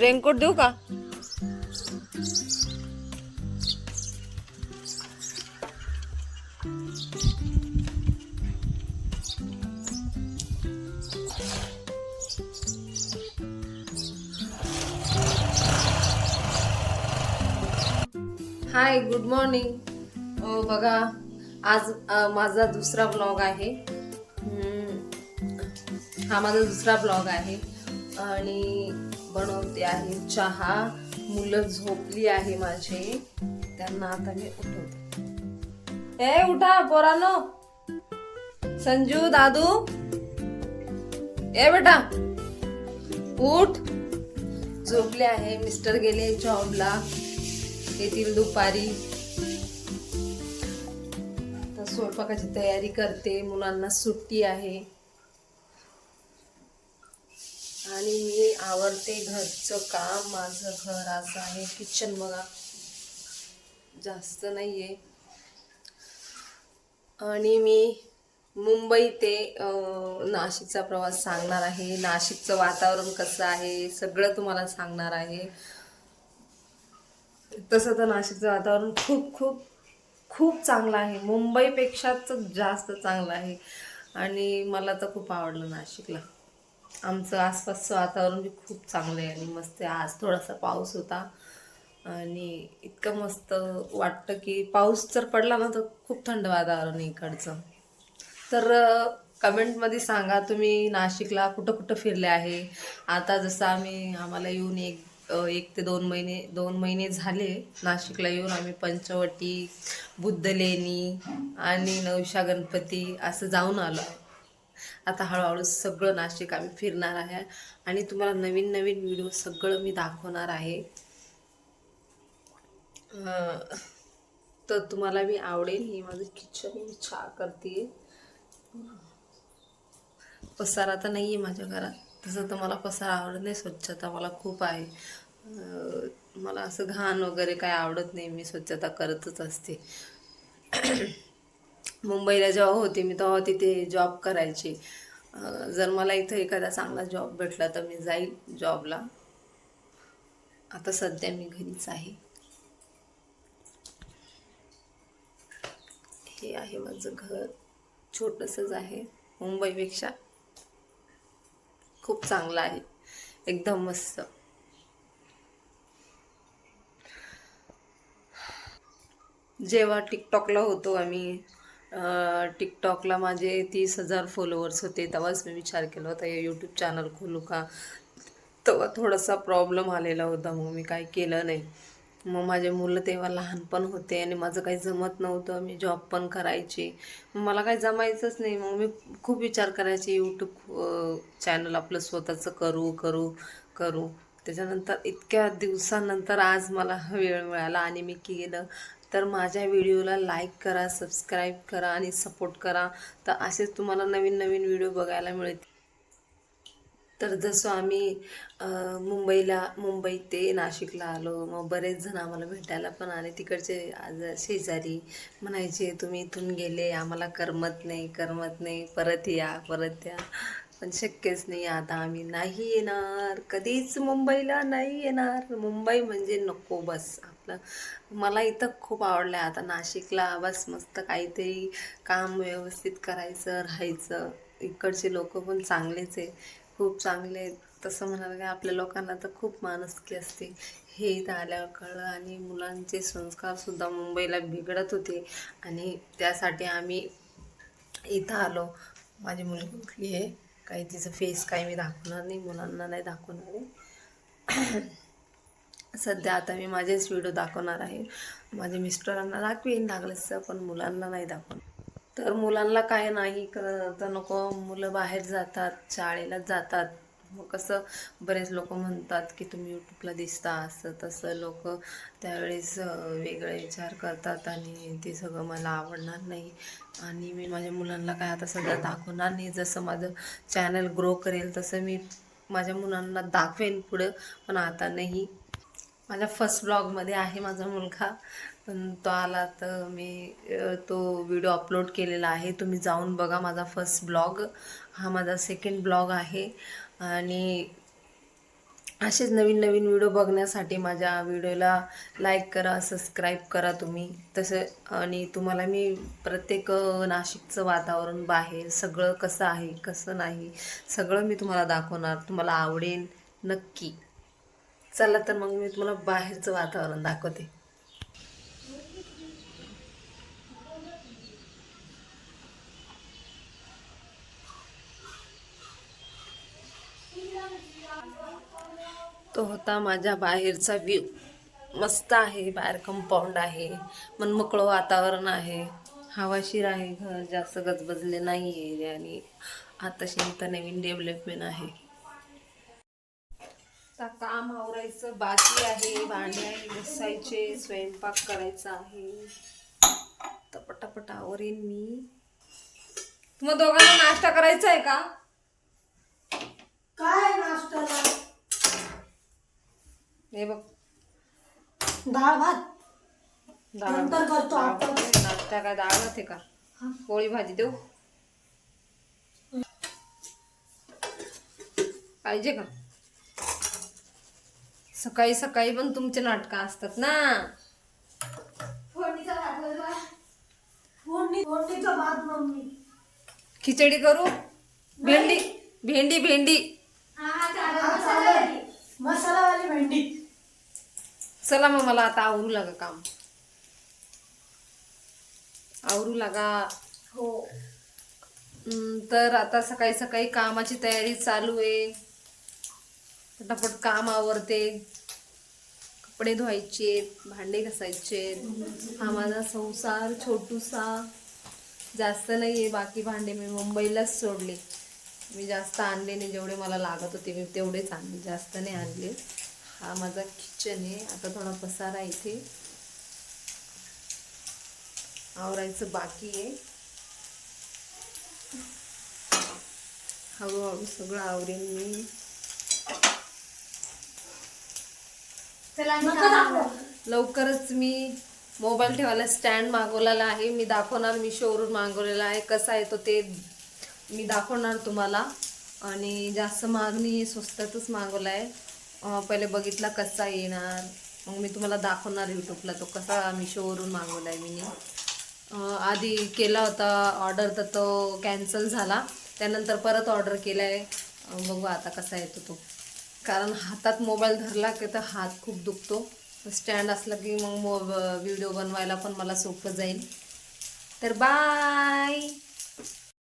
Raincoat देऊ का? Hi good morning बघा आज माझा दुसरा ब्लॉग आहे. हा माझा दुसरा ब्लॉग आहे. आणि बनवते आहे. चहा मुलं झोपली आहे माझे. त्यांना आता मी उठवते. ए उठा पोरानो. संजू दादू. ए बेटा. उठ. झोपले आहे मिस्टर गेले जॉबला. येतील दुपारी. तर स्वयंपाकाची तयारी करते. मुलांना सुट्टी आहे. आणि मी आवडते घरचं काम. माझं घर असं आहे किचन बघा. जास्त नाही आहे आणि मी मुंबई ते नाशिकचा प्रवास सांगणार आहे. नाशिकचं वातावरण कसं आहे सगळं तुम्हाला सांगणार आहे. तसं तर नाशिकचं वातावरण खूप खूप खूप चांगलं आहे. मुंबईपेक्षाच जास्त चांगलं आहे. आणि मला तर खूप आवडलं नाशिकला. आमचं आसपासचं वातावरण बी खूप चांगलं आहे आणि मस्त आहे. आज थोडासा पाऊस होता आणि इतकं मस्त वाटतं की पाऊस जर पडला ना तर खूप थंड वातावरण इकडचं. तर कमेंटमध्ये सांगा तुम्ही नाशिकला कुठं कुठं फिरले आहे? आता जसं आम्ही आम्हाला येऊन एक एक ते दोन महिने दोन महिने झाले नाशिकला येऊन आम्ही पंचवटी बुद्धलेणी आणि नवशा गणपती असं जाऊन आलो. आता हळूहळू सगळं नाशिक आम्ही फिरणार आहे. आणि तुम्हाला नवीन नवीन व्हिडिओ सगळं मी दाखवणार आहे. तर तुम्हाला मी आवडेल हे माझं किचन मी छा करते. पसारा तर नाही आहे माझ्या घरात. तसं तर मला पसारा आवडत नाही स्वच्छता मला खूप आहे. मला असं घाण वगैरे काय आवडत नाही मी स्वच्छता करतच असते. मुंबईला जेव्हा होते मी तेव्हा तिथे जॉब करायचे. जर मला इथं एखादा चांगला जॉब भेटला तर मी जाईल जॉबला आता सध्या मी घरीच आहे. हे आहे माझं घर. छोटंसंच आहे मुंबईपेक्षा खूप चांगलं आहे. एकदम मस्त. जेव्हा टिकटॉकला होतो आम्ही टिकटॉकला माझे तीस हजार फॉलोअर्स होते. तेव्हाच मी विचार केला होता हे यूट्यूब चॅनल खोलू का? तेव्हा थोडासा प्रॉब्लेम आलेला होता. मग मी काय केलं नाही. मग माझे मुलं तेव्हा लहान पण होते आणि माझं काही जमत नव्हतं. मी जॉब पण करायची. मला काही जमायचंच नाही. मग मी खूप विचार करायची यूट्यूब चॅनल आपलं स्वतःचं करू करू करू. त्याच्यानंतर इतक्या दिवसानंतर आज मला वेळ मिळाला आणि मी केलं. तर माझ्या व्हिडिओला लाईक करा सबस्क्राईब करा आणि सपोर्ट करा. तर असेच तुम्हाला नवीन नवीन व्हिडिओ बघायला मिळतील. तर जसं आम्ही मुंबईला मुंबई ते नाशिकला आलो. मग बरेच जण आम्हाला भेटायला पण आले. तिकडचे आज शेजारी म्हणायचे तुम्ही इथून गेले आम्हाला करमत नाही करमत नाही. परत या परत या. पण शक्यच नाही. आता आम्ही नाही येणार. कधीच मुंबईला नाही येणार. मुंबई म्हणजे नको बस. वाटलं मला इथं खूप आवडलं आहे आता नाशिकला बस मस्त काहीतरी काम व्यवस्थित करायचं राहायचं. इकडचे लोक पण चांगलेच आहे खूप चांगले आहेत. तसं म्हणाल की आपल्या लोकांना तर खूप माणुसकी असते. हे इथं आल्यावर कळलं आणि मुलांचे संस्कारसुद्धा मुंबईला बिघडत होते. आणि त्यासाठी आम्ही इथं आलो. माझी मुलगी उठली आहे? काही तिचं फेस काही मी दाखवणार नाही मुलांना नाही दाखवणार आहे. सध्या आता मी माझेच व्हिडिओ दाखवणार आहे. माझ्या मिस्टरांना दाखवीन लागलंच पण मुलांना नाही दाखवणार. तर मुलांना काय नाही तर नको मुलं बाहेर जातात शाळेला जातात. मग कसं बरेच लोक म्हणतात की तुम्ही यूट्यूबला दिसता असं तसं लोक त्यावेळेस वेगळे विचार करतात आणि ते सगळं मला आवडणार नाही. आणि मी माझ्या मुलांना काय आता सध्या दाखवणार नाही. जसं माझं चॅनल ग्रो करेल तसं मी माझ्या मुलांना दाखवेन पुढं पण आता नाही. माझ्या फर्स्ट ब्लॉगमध्ये आहे माझा मुलगा. पण तो आला तर मी तो व्हिडिओ अपलोड केलेला आहे. तुम्ही जाऊन बघा माझा फर्स्ट ब्लॉग हा माझा सेकंड ब्लॉग आहे. आणि असेच नवीन नवीन व्हिडिओ बघण्यासाठी माझ्या व्हिडिओला लाईक करा सबस्क्राईब करा तुम्ही. तसं आणि तुम्हाला मी प्रत्येक नाशिकचं वातावरण बाहेर सगळं कसं आहे कसं नाही सगळं मी तुम्हाला दाखवणार. तुम्हाला आवडेल नक्की. चला तर मग मी तुम्हाला बाहेरचं वातावरण दाखवते. तो होता माझ्या बाहेरचा व्ह्यू मस्त आहे बाहेर कंपाऊंड आहे मनमोकळं वातावरण आहे. हवाशीर आहे घर जास्त गजबजले नाही आहे आणि आता इथं नवीन डेव्हलपमेंट आहे. आता काम आवरायचं बाकी आहे. भांडे घासायचे स्वयंपाक करायचा आहे. तर पटापट आवरेन मी. तुम्हाला दोघांना नाश्ता करायचा आहे का? काय नाश्त्याला? हे बघ. डाळ भात. डाळ नंतर करतो आपण. नाश्ता काय डाळ भात आहे का? पोळी भाजी देऊ? पाहिजे का? सकाळी सकाळी पण तुमचे नाटकं असतात ना. खिचडी करू? भेंडी. भेंडी भेंडी. मसालावाली मसालावाली भेंडी. चला मग मला आता आवरू लागा काम. आवरू लागा. हो. तर आता सकाळी सकाळी कामाची तयारी चालू आहे. पटापट काम आवरते. कपडे धुवायचे भांडे घासायचे. हा माझा संसार छोटूसा. जास्त नाही आहे बाकी भांडे मी मुंबईलाच सोडले. मी जास्त आणले नाही जेवढे मला लागत होते मी तेवढेच आणले. जास्त नाही आणले. हा माझा किचन आहे. आता थोडा पसारा आहे इथे. आवरायचं बाकी आहे. हळूहळू सगळं आवरेन मी. लवकरच मी मोबाईल ठेवायला स्टँड मागवलेला आहे. मी दाखवणार मी शोरूम मागवलेला आहे. कसा आहे तो ते मी दाखवणार तुम्हाला. आणि जास्त मागणी स्वस्तातच मागवला आहे पहिले बघितला कसा येणार. मग मी तुम्हाला दाखवणार यूट्यूबला तो कसा मी शोवरून मागवला आहे मी आधी केला होता ऑर्डर तर तो कॅन्सल झाला. त्यानंतर परत ऑर्डर केला आहे बघू आता कसा येतो तो. कारण हातात मोबाईल धरला की तर हात खूप दुखतो. स्टँड असला की मग मो व्हिडिओ बनवायला पण मला सोपं जाईल. तर बाय